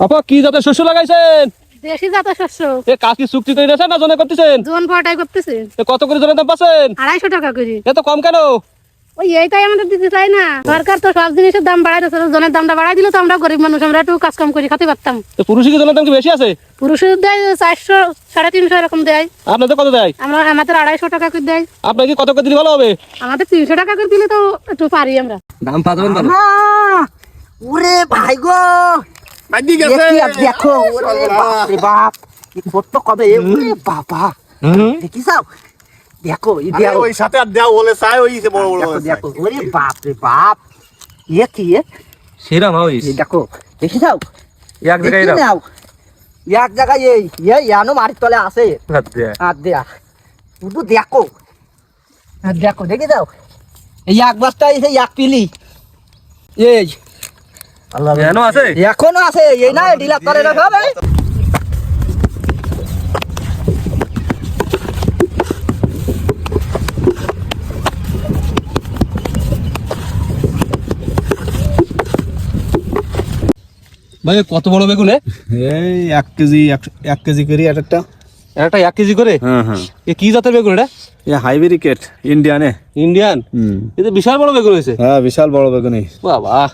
আপা কি জাতের শস্য লাগাইছেন? দেশি জাতের শস্য। এ কাজ কি চুক্তি করে না জনে করতেছেন? জোন পাটাই করতেছে। কত করে জনের দাম পাচ্ছেন? আড়াইশো টাকা কেজি এত কম কেন? ওই এইটাই আমাদের দিতে চাই না। সরকার তো সব জিনিসের দাম বাড়াই দিচ্ছে জনের দামটা বাড়াই দিলে তো আমরা গরিব মানুষ আমরা একটু কাজ কাম করে খেতে পারতাম। এ পুরুষের জনের দাম কি বেশি আছে? পুরুষের দেয় চারশো সাড়ে তিনশো এরকম দেয়। আপনাদের কত দেয়? আমরা আমাদের আড়াইশো টাকা করে দেয়। আপনার কি কত করে দিলে ভালো হবে? আমাদের তিনশো টাকা করে দিলে তো একটু পারি আমরা। দাম পাবেন ওরে ভাই গো! দেখো বাপ রে বাপ। কি কবে এ ওরে বাবা। দেখি যাও দেখো। ওই সাথে আর দেও বলে চাই ওই যে বড় বড় দেখো ওরে বাপ রে বাপ। এ কি সেরাম হইস দেখো দেখি যাও এক নাও? এক জায়গায় এই ইয়ানো মাটির তলে আছে। আর দেয়া। শুধু দেখো। আর দেখো দেখি যাও এই এক বস্তা এই এক পিলি। এই আছে? এখনও আছে এই না ডিলার করে রাখা হবে। ভাই কত বড় বেগুন এই এক কেজি এক- এক কেজি করি এক একটা। একটা এক কেজি করে? হ্যাঁ হ্যাঁ। এ কি জাতের বেগুন এটা? এ হাইব্রিকেট ইন্ডিয়ানে। ইন্ডিয়ান? হুম। এটা বিশাল বড় বেগুন হয়েছে। হ্যাঁ বিশাল বড় বেগুনি বাবা।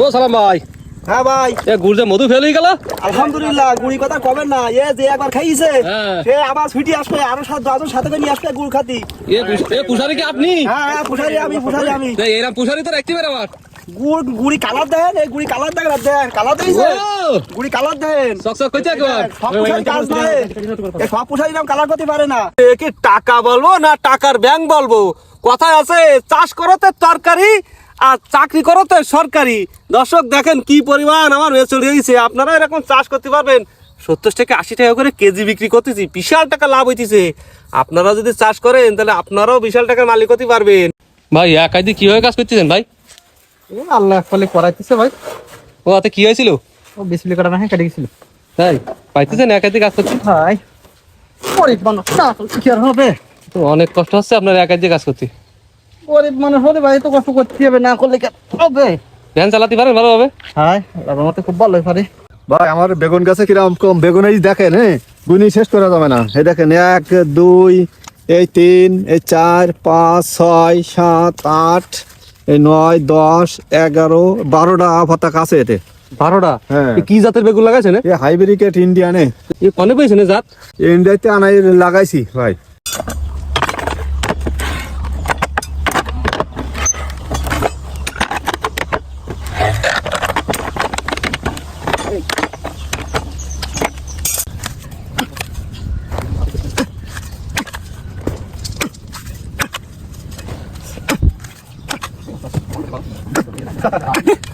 ও সালাম ভাই। হ্যাঁ ভাই। এ গুড় যে মধু ফেলে গেল? আলহামদুলিল্লাহ গুড়ি কথা কবেন না। এ যে একবার খাইছে হ্যাঁ। সে আবার ছুটি আসবে আরও সাত দশজন সাথে করে নিয়ে আসবে গুড় খাতি। এ এ পুষারি কি আপনি? হ্যাঁ হ্যাঁ পুষারি আমি পুষারি আমি। না, এরম পুষারি তো পারে আমার। গুড় গুড়ি কালার দেন এই গুড়ি কালার দেন দেন কালার দিয়েছে গুড়ি কালার দেন। কইতে একবার। সব পুষারি কাজ নয়। এ সব পুষারি নাম কালার করতে পারে না। এ কি টাকা বলব না টাকার ব্যাংক বলব? কথায় আছে চাষ করতে তরকারি আর চাকরি করতে সরকারি। দর্শক দেখেন কি পরিমাণ আমার মেয়ে চলে গেছে আপনারা এরকম চাষ করতে পারবেন। সত্তর থেকে আশি টাকা করে কেজি বিক্রি করতেছি। বিশাল টাকা লাভ হইতেছে। আপনারা যদি চাষ করেন তাহলে আপনারাও বিশাল টাকার মালিক হতে পারবেন। ভাই একাই দিয়ে কীভাবে কাজ করতেছেন ভাই? আল্লাহ ফলে করাইতেছে ভাই। ও হাতে কি হয়েছিল? ও বিসলি কাটা না কেটে গেছিল। তাই? পাইতেছেন একাই দিয়ে কাজ করছেন? ভাই কি আর হবে? তো অনেক কষ্ট হচ্ছে আপনার একাই দিয়ে কাজ করতে। গরিব মানুষ হলে ভাই তো কষ্ট করতে হবে না করলে হবে? ভ্যান চালাতে পারেন ভালোভাবে? হ্যাঁ আমার মতে খুব ভালোই পারে। ভাই আমার বেগুন গাছে কীরকম কম বেগুন এই দেখেন হ্যাঁ? গুনি শেষ করা যাবে না। এই দেখেন এক দুই এই তিন এই চার পাঁচ ছয় সাত আট এই নয় দশ এগারো বারোটা পাতা কাছে এতে। বারোটা? হ্যাঁ। কি জাতের বেগুন লাগাইছেন হাইব্রিকেট ইন্ডিয়ানে এ। কনে পেয়েছেন জাত? ইন্ডিয়াতে আনাই লাগাইছি ভাই। Ha ha ha.